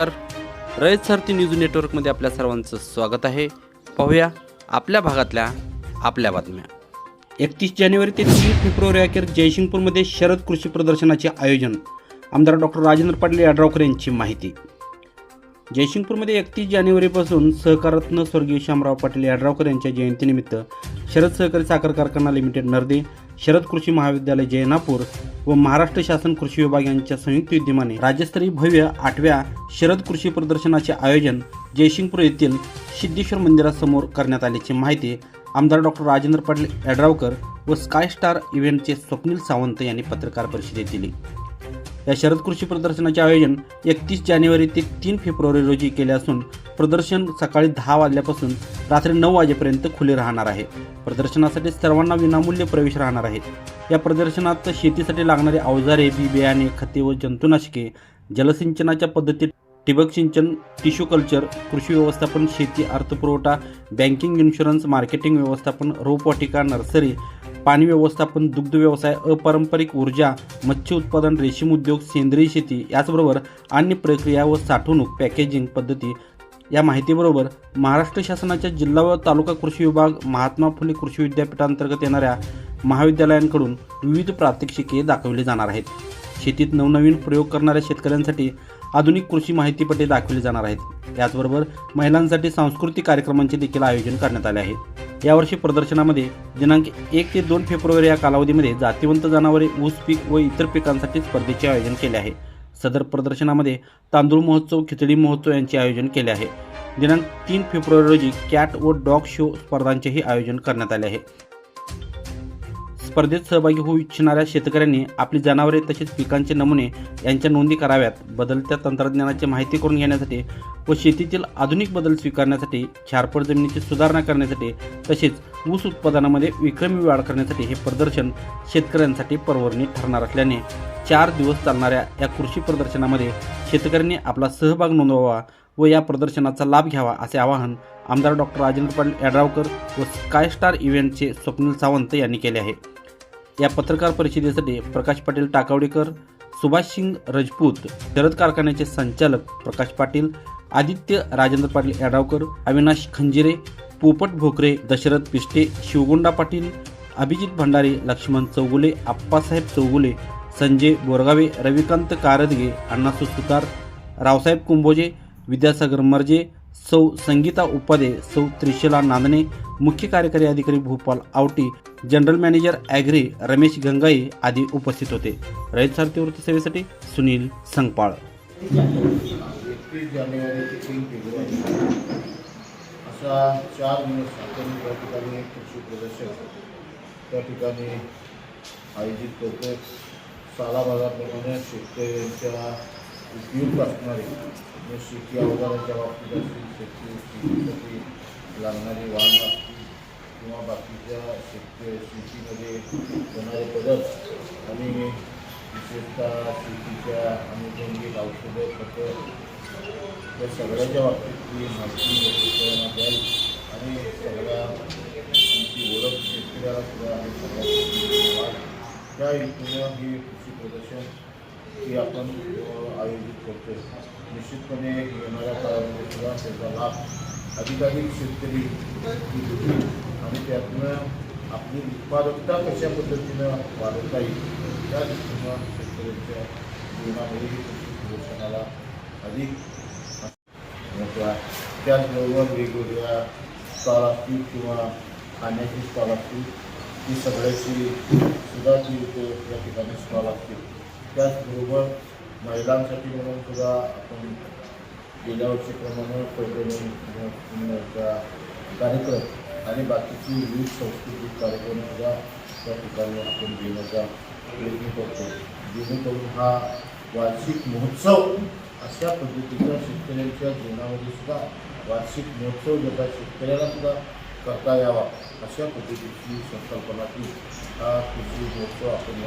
तर रयत सारथी न्यूज नेटवर्कमध्ये आपल्या सर्वांचं स्वागत आहे. पाहूया आपल्या भागातल्या आपल्या बातम्या. एकतीस जानेवारी ते तीन फेब्रुवारी अखेर जयसिंगपूरमध्ये शरद कृषी प्रदर्शनाचे आयोजन. आमदार डॉक्टर राजेंद्र पाटील यड्रावकर यांची माहिती. जयसिंगपूरमध्ये एकतीस जानेवारीपासून सहकाररत्न स्वर्गीय शामराव पाटील यड्रावकर यांच्या जयंतीनिमित्त शरद सहकारी साखर कारखाना लिमिटेड नर्दे शरद कृषी महाविद्यालय जयनापूर व महाराष्ट्र शासन कृषी विभाग यांच्या संयुक्त विद्यमाने राज्यस्तरीय भव्य आठव्या शरद कृषी प्रदर्शनाचे आयोजन जयसिंगपूर येथील सिद्धेश्वर मंदिरासमोर करण्यात आल्याची माहिती आमदार डॉक्टर राजेंद्र पाटील यड्रावकर व स्काय स्टार इव्हेंटचे स्वप्नील सावंत यांनी पत्रकार परिषदेत दिली. या शरद कृषी प्रदर्शनाचे आयोजन एकतीस जानेवारी ते तीन फेब्रुवारी रोजी केले असून प्रदर्शन सकाळी दहा वाजल्यापासून रात्री नऊ वाजेपर्यंत खुले राहणार आहे. प्रदर्शनासाठी सर्वांना विनामूल्य प्रवेश राहणार आहे. या प्रदर्शनात शेतीसाठी लागणारे अवजारे बी बियाणे खते व जंतुनाशके जलसिंचनाच्या पद्धतीत ठिबक सिंचन टिश्यू कल्चर कृषी व्यवस्थापन शेती अर्थपुरवठा बँकिंग इन्शुरन्स मार्केटिंग व्यवस्थापन रोपवाटिका नर्सरी पाणी व्यवस्थापन दुग्ध व्यवसाय अपारंपरिक ऊर्जा मत्स्य उत्पादन रेशीम उद्योग सेंद्रिय शेती याचबरोबर अन्य प्रक्रिया व साठवणूक पॅकेजिंग पद्धती या माहितीबरोबर महाराष्ट्र शासनाच्या जिल्हा व तालुका कृषी विभाग महात्मा फुले कृषी विद्यापीठांतर्गत येणाऱ्या महाविद्यालयांकडून विविध प्रात्यक्षिके दाखवली जाणार आहेत. शेतीत नवनवीन प्रयोग करणाऱ्या शेतकऱ्यांसाठी आधुनिक कृषी माहितीपटे दाखवली जाणार आहेत. त्याचबरोबर महिलांसाठी सांस्कृतिक कार्यक्रमांचे देखील आयोजन करण्यात आले आहे. यावर्षी प्रदर्शनामध्ये दिनांक एक ते दोन फेब्रुवारी या कालावधीमध्ये जातिवंत जनावरे ऊस पीक व इतर पिकांसाठी स्पर्धेचे आयोजन केले आहे. सदर प्रदर्शनामध्ये तांदूळ महोत्सव खिचडी महोत्सव यांचे आयोजन केले आहे. दिनांक तीन फेब्रुवारी रोजी कॅट व डॉग शो स्पर्धांचेही आयोजन करण्यात आले आहे. स्पर्धेत सहभागी होऊ इच्छिणाऱ्या शेतकऱ्यांनी आपली जनावरे तसेच पिकांचे नमुने यांच्या नोंदी कराव्यात. बदलत्या तंत्रज्ञानाची माहिती करून घेण्यासाठी व शेतीतील आधुनिक बदल स्वीकारण्यासाठी छारपड जमिनीची सुधारणा करण्यासाठी तसेच ऊस उत्पादनामध्ये विक्रमी वाढ करण्यासाठी हे प्रदर्शन शेतकऱ्यांसाठी परवडणी ठरणार असल्याने चार दिवस चालणाऱ्या या कृषी प्रदर्शनामध्ये शेतकऱ्यांनी आपला सहभाग नोंदवावा व या प्रदर्शनाचा लाभ घ्यावा असे आवाहन आमदार डॉक्टर राजेंद्र पाटील यड्रावकर व स्काय स्टार इव्हेंटचे स्वप्नील सावंत यांनी केले आहे. या पत्रकार परिषदेसाठी प्रकाश पाटील टाकावडेकर सुभाष सिंग रजपूत शरद कारखान्याचे संचालक प्रकाश पाटील आदित्य राजेंद्र पाटील यड्रावकर अविनाश खंजिरे पोपट भोकरे दशरथ पिष्टे शिवगोंडा पाटील अभिजित भंडारे लक्ष्मण चौगुले आप्पासाहेब चौगुले संजय बोरगावे रविकांत कारदगे अण्णा सुतार रावसाहेब कुंभोजे विद्यासागर मर्जे सौ संगीता उपाध्ये सौ त्रिशिला नांदणे मुख्य कार्यकारी अधिकारी Bhupal Awati general manager agri Ramesh Gangai आदी उपस्थित होते. रयत सारथी वृत्तसेवेसाठी सुनील संगपाळ. एकतीस जानेवारी ते तीन फेब्रुवारी. असा चार दिवस आपण त्या ठिकाणी कृषी प्रदर्शन त्या ठिकाणी आयोजित करतो साला सालाबाजारप्रमाणे शेतकऱ्यांच्या उपयुक्त असणारे म्हणजे शेती अवजाराच्या बाबतीत असतील शेती शेतीसाठी लागणारी वाहन असतील किंवा बाकीच्या शेती शेतीमध्ये होणारे बदल आणि विशेषतः शेतीच्या अनुषंगिक औषधं खतं या सगळ्याच्या बाबतीतली माहिती शेतकऱ्यांना द्याल आणि सगळ्या तुमची ओळख शेतकऱ्याला सुद्धा आणि सगळ्या वाढ त्या हेतूनं हे कृषी प्रदर्शन ती आपण आयोजित करतो निश्चितपणे येणाऱ्या काळामध्ये सुद्धा त्याचा लाभ अधिकाधिक शेतकरी घेतील आणि त्यातनं आपली उत्पादकता कशा पद्धतीनं वाढवता येईल त्या दृष्टीनं शेतकऱ्यांच्या जीवनामध्ये हे प्रदर्शनाला अधिक महत्त्व आहे. त्याचबरोबर वेगवेगळ्या स्टॉल असतील किंवा खाण्याची स्टॉल असतील ती सगळ्याची सुद्धा ती या ठिकाणी स्टॉल असतील त्याचबरोबर महिलांसाठी म्हणून सुद्धा आपण गेल्या वर्षीप्रमाणे पैठणीचा कार्यक्रम आणि बाकीची विविध सांस्कृतिक कार्यक्रमसुद्धा त्या ठिकाणी आपण घेण्याचा प्रयत्न करतो. जेणेकरून हा वार्षिक महोत्सव अशा पद्धतीचा शेतकऱ्यांच्या जीवनामध्ये सुद्धा वार्षिक महोत्सव जसा शेतकऱ्याला सुद्धा करता यावा अशा पद्धतीची संकल्पनाची हा कृषी महोत्सव आपण